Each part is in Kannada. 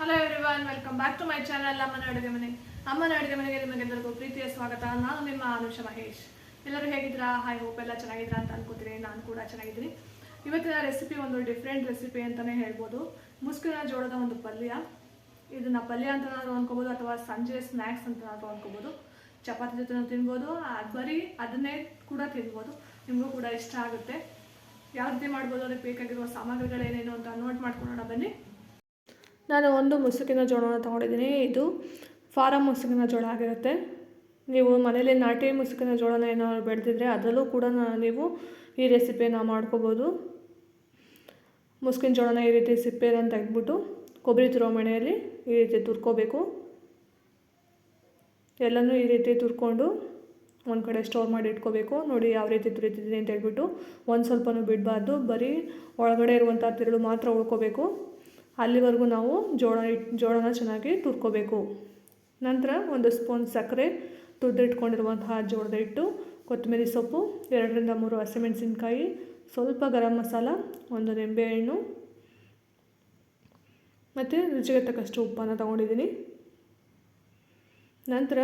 Hello everyone welcome back to my channel ಅಮ್ಮನ ಅಡುಗೆ ಮನೆ ಅಮ್ಮನ ಅಡುಗೆ ಮನೆಗೆ ನಿಮಗೆಲ್ಲರಿಗೂ ಪ್ರೀತಿಯ ಸ್ವಾಗತ. ನಾನು ನಿಮ್ಮ ಅನುಷ ಮಹೇಶ್. ಎಲ್ಲರೂ ಹೇಗಿದ್ದೀರಾ? ಹಾಯ್ ಹೋಪ್ ಎಲ್ಲ ಚೆನ್ನಾಗಿದ್ರ ಅಂತ ಅನ್ಕೋತೀನಿ. ನಾನು ಕೂಡ ಚೆನ್ನಾಗಿದ್ದೀನಿ. ಇವತ್ತಿನ ರೆಸಿಪಿ ಒಂದು ಡಿಫ್ರೆಂಟ್ ರೆಸಿಪಿ ಅಂತಲೇ ಹೇಳ್ಬೋದು. ಮುಸ್ಕಿನ ಜೋಳದ ಒಂದು ಪಲ್ಯ. ಇದನ್ನ ಪಲ್ಯ ಅಂತನಾದ್ರು ಅನ್ಕೋಬೋದು, ಅಥವಾ ಸಂಜೆ ಸ್ನ್ಯಾಕ್ಸ್ ಅಂತನಾದ್ರು ಅನ್ಕೋಬೋದು. ಚಪಾತಿ ಜೊತೆ ತಿನ್ಬೋದು. ಅದು ಬರೀ ಅದನ್ನೇ ಕೂಡ ತಿನ್ಬೋದು. ನಿಮಗೂ ಕೂಡ ಇಷ್ಟ ಆಗುತ್ತೆ. ಯಾವ ರೀತಿ ಮಾಡ್ಬೋದು? ಅದಕ್ಕೆ ಬೇಕಾಗಿರುವ ಸಾಮಗ್ರಿಗಳೇನೇನು ಅಂತ ನೋಟ್ ಮಾಡ್ಕೊಳ್ಳೋಣ ಬನ್ನಿ. ನಾನು ಒಂದು ಮುಸುಕಿನ ಜೋಳನ ತೊಗೊಂಡಿದ್ದೀನಿ. ಇದು ಫಾರಮ್ ಮುಸುಕಿನ ಜೋಳ ಆಗಿರುತ್ತೆ. ನೀವು ಮನೇಲಿ ನಾಟಿ ಮುಸುಕಿನ ಜೋಳನ ಏನಾದ್ರು ಬೆಳೆದಿದ್ರೆ ಅದರಲ್ಲೂ ಕೂಡ ನೀವು ಈ ರೆಸಿಪಿಯನ್ನು ಮಾಡ್ಕೋಬೋದು. ಮುಸುಕಿನ ಜೋಳನ ಈ ರೀತಿ ಸಿಪ್ಪೆನ ತೆಗೆದ್ಬಿಟ್ಟು ಕೊಬ್ಬರಿ ತುರೋ ಮಣೆಯಲ್ಲಿ ಈ ರೀತಿ ತುರ್ಕೋಬೇಕು. ಎಲ್ಲನೂ ಈ ರೀತಿ ತುರ್ಕೊಂಡು ಒಂದು ಕಡೆ ಸ್ಟೋರ್ ಮಾಡಿ ಇಟ್ಕೋಬೇಕು. ನೋಡಿ ಯಾವ ರೀತಿ ತುರಿತಿದ್ದೀನಿ ಅಂತ ಹೇಳ್ಬಿಟ್ಟು ಒಂದು ಸ್ವಲ್ಪನೂ ಬಿಡಬಾರ್ದು. ಬರೀ ಒಳಗಡೆ ಇರುವಂಥ ತಿರುಳು ಮಾತ್ರ ಉಳ್ಕೋಬೇಕು. ಅಲ್ಲಿವರೆಗೂ ನಾವು ಜೋಳ ಇಟ್ಟು ಜೋಳನ ಚೆನ್ನಾಗಿ ತುರ್ಕೋಬೇಕು. ನಂತರ ಒಂದು ಸ್ಪೂನ್ ಸಕ್ಕರೆ ತುರಿದಿಟ್ಕೊಂಡಿರುವಂತಹ ಜೋಳದ ಹಿಟ್ಟು, ಕೊತ್ತಂಬರಿ ಸೊಪ್ಪು, ಎರಡರಿಂದ ಮೂರು ಹಸಿಮೆಣಸಿನ್ಕಾಯಿ, ಸ್ವಲ್ಪ ಗರಂ ಮಸಾಲ, ಒಂದು ನಿಂಬೆಹಣ್ಣು ಮತ್ತು ರುಚಿಗೆ ತಕ್ಕಷ್ಟು ಉಪ್ಪನ್ನು ತಗೊಂಡಿದ್ದೀನಿ. ನಂತರ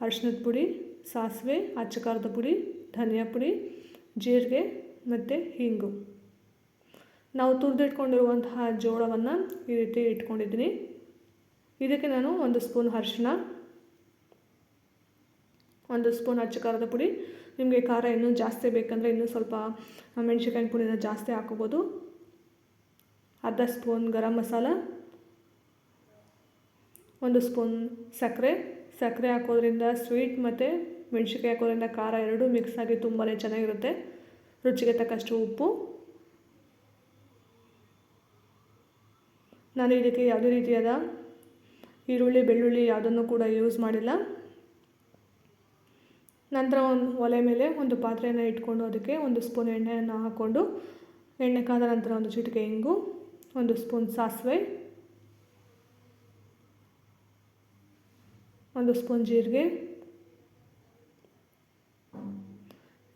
ಅರಿಶಿನದ ಪುಡಿ, ಸಾಸಿವೆ ಅಚ್ಚಕಾರದ ಪುಡಿ, ಧನಿಯಾ ಪುಡಿ, ಜೀರಿಗೆ ಮತ್ತು ಹಿಂಗು. ನಾವು ತುರಿದಿಟ್ಕೊಂಡಿರುವಂತಹ ಜೋಳವನ್ನು ಈ ರೀತಿ ಇಟ್ಕೊಂಡಿದ್ದೀನಿ. ಇದಕ್ಕೆ ನಾನು ಒಂದು ಸ್ಪೂನ್ ಅರಿಶಿನ ಒಂದು ಸ್ಪೂನ್ ಅಚ್ಚ ಖಾರದ ಪುಡಿ. ನಿಮಗೆ ಖಾರ ಇನ್ನೂ ಜಾಸ್ತಿ ಬೇಕಂದರೆ ಇನ್ನೂ ಸ್ವಲ್ಪ ಮೆಣಸಿನ್ಕಾಯಿ ಪುಡಿನ ಜಾಸ್ತಿ ಹಾಕೋಬೋದು ಅರ್ಧ ಸ್ಪೂನ್ ಗರಂ ಮಸಾಲ, ಒಂದು ಸ್ಪೂನ್ ಸಕ್ಕರೆ. ಸಕ್ಕರೆ ಹಾಕೋದ್ರಿಂದ ಸ್ವೀಟ್ ಮತ್ತು ಮೆಣಸಿನ್ಕಾಯಿ ಹಾಕೋದ್ರಿಂದ ಖಾರ ಎರಡೂ ಮಿಕ್ಸ್ ಆಗಿ ತುಂಬಾ ಚೆನ್ನಾಗಿರುತ್ತೆ. ರುಚಿಗೆ ತಕ್ಕಷ್ಟು ಉಪ್ಪು. ನಾನು ಇದಕ್ಕೆ ಯಾವುದೇ ರೀತಿಯಾದ ಈರುಳ್ಳಿ, ಬೆಳ್ಳುಳ್ಳಿ ಯಾವುದನ್ನು ಕೂಡ ಯೂಸ್ ಮಾಡಿಲ್ಲ. ನಂತರ ಒಂದು ಒಲೆ ಮೇಲೆ ಒಂದು ಪಾತ್ರೆಯನ್ನು ಇಟ್ಕೊಂಡು ಅದಕ್ಕೆ ಒಂದು ಸ್ಪೂನ್ ಎಣ್ಣೆಯನ್ನು ಹಾಕ್ಕೊಂಡು ಎಣ್ಣೆ ಕಾದ ನಂತರ ಒಂದು ಚಿಟಿಕೆ ಇಂಗು, ಒಂದು ಸ್ಪೂನ್ ಸಾಸಿವೆ, ಒಂದು ಸ್ಪೂನ್ ಜೀರಿಗೆ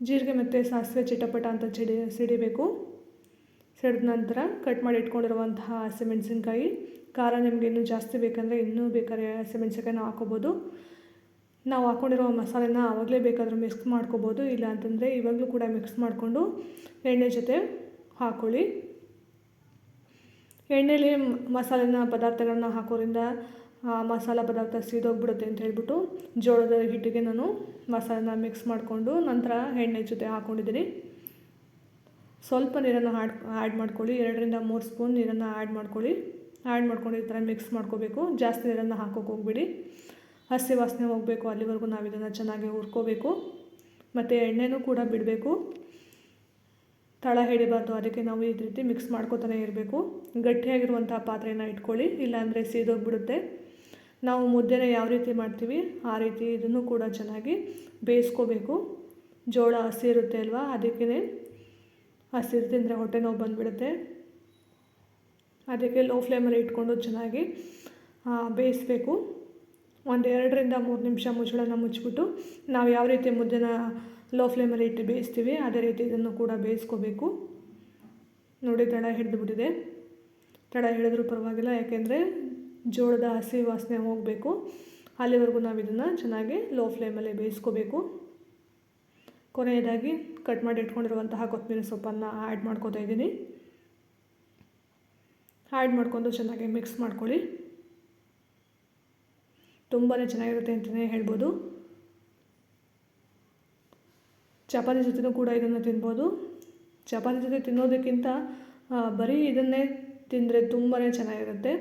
ಜೀರಿಗೆ ಮತ್ತು ಸಾಸಿವೆ ಚಿಟಪಟ ಅಂತ ಚಿಡಿ, ಸಿಡಿಬೇಕು. ಸಿಡಿದ ನಂತರ ಕಟ್ ಮಾಡಿ ಇಟ್ಕೊಂಡಿರುವಂತಹ ಹಸಿಮೆಣಸಿನ್ಕಾಯಿ. ಖಾರ ನಿಮಗೆ ಇನ್ನೂ ಜಾಸ್ತಿ ಬೇಕಂದರೆ ಇನ್ನೂ ಬೇಕಾದ್ರೆ ಹಸಿಮೆಣಸಿನ್ಕಾಯಿನ ಹಾಕೋಬೋದು. ನಾವು ಹಾಕ್ಕೊಂಡಿರೋ ಮಸಾಲೆನ ಆವಾಗಲೇ ಬೇಕಾದರೂ ಮಿಕ್ಸ್ ಮಾಡ್ಕೋಬೋದು. ಇಲ್ಲ ಅಂತಂದರೆ ಇವಾಗಲೂ ಕೂಡ ಮಿಕ್ಸ್ ಮಾಡಿಕೊಂಡು ಎಣ್ಣೆ ಜೊತೆ ಹಾಕ್ಕೊಳ್ಳಿ ಎಣ್ಣೆಲಿ ಮಸಾಲೆನ ಪದಾರ್ಥಗಳನ್ನ ಹಾಕೋದ್ರಿಂದ, ಆ ಮಸಾಲ ಪದಾರ್ಥ ಸೀದೋಗ್ಬಿಡುತ್ತೆ ಅಂತ ಹೇಳ್ಬಿಟ್ಟು ಜೋಳದ ಹಿಟ್ಟಿಗೆ ನಾನು ಮಸಾಲೆನ ಮಿಕ್ಸ್ ಮಾಡಿಕೊಂಡು ನಂತರ ಎಣ್ಣೆ ಜೊತೆ ಹಾಕ್ಕೊಂಡಿದ್ದೀನಿ ಸ್ವಲ್ಪ ನೀರನ್ನು ಆಡ್ ಆ್ಯಡ್ ಮಾಡ್ಕೊಳ್ಳಿ. ಎರಡರಿಂದ ಮೂರು ಸ್ಪೂನ್ ನೀರನ್ನು ಆ್ಯಡ್ ಮಾಡ್ಕೊಳ್ಳಿ. ಆ್ಯಡ್ ಮಾಡ್ಕೊಂಡು ಈ ಥರ ಮಿಕ್ಸ್ ಮಾಡ್ಕೋಬೇಕು. ಜಾಸ್ತಿ ನೀರನ್ನು ಹಾಕೋಕೆ ಹೋಗ್ಬಿಡಿ. ಹಸಿ ವಾಸನೆ ಹೋಗಬೇಕು. ಅಲ್ಲಿವರೆಗೂ ನಾವು ಇದನ್ನು ಚೆನ್ನಾಗಿ ಹುರ್ಕೋಬೇಕು. ಮತ್ತು ಎಣ್ಣೆನೂ ಕೂಡ ಬಿಡಬೇಕು. ತಳ ಹಿಡಿಬಾರ್ದು. ಅದಕ್ಕೆ ನಾವು ಈ ರೀತಿ ಮಿಕ್ಸ್ ಮಾಡ್ಕೋತಾನೆ ಇರಬೇಕು. ಗಟ್ಟಿಯಾಗಿರುವಂಥ ಪಾತ್ರೆಯನ್ನು ಇಟ್ಕೊಳ್ಳಿ. ಇಲ್ಲಾಂದರೆ ಸೀದೋಗ್ಬಿಡುತ್ತೆ. ನಾವು ಮುದ್ದೆನ ಯಾವ ರೀತಿ ಮಾಡ್ತೀವಿ, ಆ ರೀತಿ ಇದನ್ನು ಕೂಡ ಚೆನ್ನಾಗಿ ಬೇಯಿಸ್ಕೋಬೇಕು. ಜೋಳ ಹಸಿ ಇರುತ್ತೆ ಅಲ್ವಾ? ಅದಕ್ಕೇ ಹಸಿರು ತಿಂದರೆ ಹೊಟ್ಟೆ ನೋವು ಬಂದುಬಿಡುತ್ತೆ. ಅದಕ್ಕೆ ಲೋ ಫ್ಲೇಮಲ್ಲಿ ಇಟ್ಕೊಂಡು ಚೆನ್ನಾಗಿ ಬೇಯಿಸ್ಬೇಕು. ಒಂದು ಎರಡರಿಂದ ಮೂರು ನಿಮಿಷ ಮುಚ್ಚಳನ ಮುಚ್ಚಿಬಿಟ್ಟು ನಾವು ಯಾವ ರೀತಿ ಮುದ್ದೆನ ಲೋ ಫ್ಲೇಮಲ್ಲಿ ಇಟ್ಟು ಬೇಯಿಸ್ತೀವಿ, ಅದೇ ರೀತಿ ಇದನ್ನು ಕೂಡ ಬೇಯಿಸ್ಕೋಬೇಕು. ನೋಡಿ, ತಡ ಹಿಡಿದುಬಿಟ್ಟಿದೆ ತಡ ಹಿಡಿದ್ರೂ ಪರವಾಗಿಲ್ಲ, ಯಾಕೆಂದರೆ ಜೋಳದ ಹಸಿ ವಾಸನೆ ಹೋಗಬೇಕು. ಅಲ್ಲಿವರೆಗೂ ನಾವು ಇದನ್ನು ಚೆನ್ನಾಗಿ ಲೋ ಫ್ಲೇಮಲ್ಲಿ ಬೇಯಿಸ್ಕೋಬೇಕು. ಕೊನೆಯದಾಗಿ ಕಟ್ ಮಾಡಿ ಇಟ್ಕೊಂಡಿರುವಂತಹ ಕೊತ್ತಂಬರಿ ಸೊಪ್ಪನ್ನು ಆ್ಯಡ್ ಮಾಡ್ಕೋತಾ ಇದ್ದೀನಿ. ಆ್ಯಡ್ ಮಾಡಿಕೊಂಡು ಚೆನ್ನಾಗಿ ಮಿಕ್ಸ್ ಮಾಡ್ಕೊಳ್ಳಿ. ತುಂಬಾ ಚೆನ್ನಾಗಿರುತ್ತೆ ಅಂತಲೇ ಹೇಳ್ಬೋದು. ಚಪಾತಿ ಜೊತೆನೂ ಕೂಡ ಇದನ್ನು ತಿನ್ಬೋದು. ಚಪಾತಿ ಜೊತೆ ತಿನ್ನೋದಕ್ಕಿಂತ ಬರೀ ಇದನ್ನೇ ತಿಂದರೆ ತುಂಬಾ ಚೆನ್ನಾಗಿರುತ್ತೆ.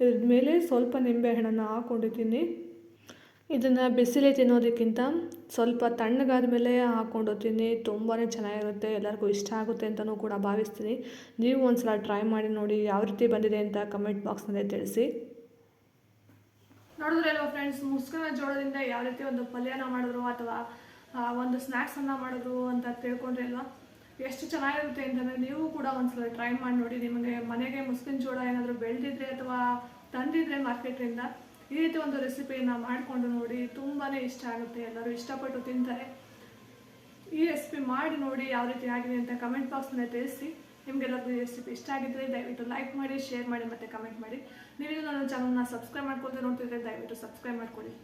ಇದ್ರ ಮೇಲೆ ಸ್ವಲ್ಪ ನಿಂಬೆಹಣ್ಣನ್ನು ಹಾಕ್ಕೊಂಡು ತಿನ್ನಿ ಇದನ್ನು ಬಿಸಿಲೇ ತಿನ್ನೋದಕ್ಕಿಂತ ಸ್ವಲ್ಪ ತಣ್ಣಗಾದ ಮೇಲೆ ಹಾಕ್ಕೊಂಡು ತಿನ್ನಿ ತುಂಬಾ ಚೆನ್ನಾಗಿರುತ್ತೆ, ಎಲ್ಲರಿಗೂ ಇಷ್ಟ ಆಗುತ್ತೆ ಅಂತಲೂ ಕೂಡ ಭಾವಿಸ್ತೀನಿ. ನೀವು ಒಂದ್ಸಲ ಟ್ರೈ ಮಾಡಿ ನೋಡಿ ಯಾವ ರೀತಿ ಬಂದಿದೆ ಅಂತ ಕಮೆಂಟ್ ಬಾಕ್ಸ್ನಲ್ಲಿ ತಿಳಿಸಿ. ನೋಡಿದ್ರೆ ಎಲ್ಲ ಫ್ರೆಂಡ್ಸ್ ಮುಸ್ಕಿನ ಜೋಳದಿಂದ ಯಾವ ರೀತಿ ಒಂದು ಪಲ್ಯನ ಮಾಡಿದ್ರು ಅಥವಾ ಒಂದು ಸ್ನ್ಯಾಕ್ಸನ್ನು ಮಾಡಿದ್ರು ಅಂತ ತಿಳ್ಕೊಂಡ್ರೆ ಅಲ್ವಾ? ಎಷ್ಟು ಚೆನ್ನಾಗಿರುತ್ತೆ ಅಂತಂದರೆ ನೀವು ಕೂಡ ಒಂದ್ಸಲ ಟ್ರೈ ಮಾಡಿ ನೋಡಿ. ನಿಮಗೆ ಮನೆಗೆ ಮುಸ್ಕಿನ ಜೋಳ ಏನಾದರೂ ಬೆಳೆದಿದ್ರೆ ಅಥವಾ ತಂದಿದ್ರೆ ಮಾರ್ಕೆಟಿಂದ ಈ ರೀತಿ ಒಂದು ರೆಸಿಪಿಯನ್ನು ಮಾಡಿಕೊಂಡು ನೋಡಿ ತುಂಬಾ ಇಷ್ಟ ಆಗುತ್ತೆ. ಎಲ್ಲರೂ ಇಷ್ಟಪಟ್ಟು ತಿಂತಾರೆ. ಈ ರೆಸಿಪಿ ಮಾಡಿ ನೋಡಿ ಯಾವ ರೀತಿ ಆಗಿದೆ ಅಂತ ಕಮೆಂಟ್ ಬಾಕ್ಸ್ನಲ್ಲಿ ತಿಳಿಸಿ. ನಿಮಗೆಲ್ಲರಿಗೂ ಈ ರೆಸಿಪಿ ಇಷ್ಟ ಆಗಿದ್ದರೆ ದಯವಿಟ್ಟು ಲೈಕ್ ಮಾಡಿ ಶೇರ್ ಮಾಡಿ ಮತ್ತು ಕಮೆಂಟ್ ಮಾಡಿ. ನೀವು ನನ್ನ ಚಾನಲ್ನ ಸಬ್ಸ್ಕ್ರೈಬ್ ಮಾಡ್ಕೊಂಡು ನೋಡ್ತಿದ್ರೆ ದಯವಿಟ್ಟು ಸಬ್ಸ್ಕ್ರೈಬ್ ಮಾಡ್ಕೊಳ್ಳಿ.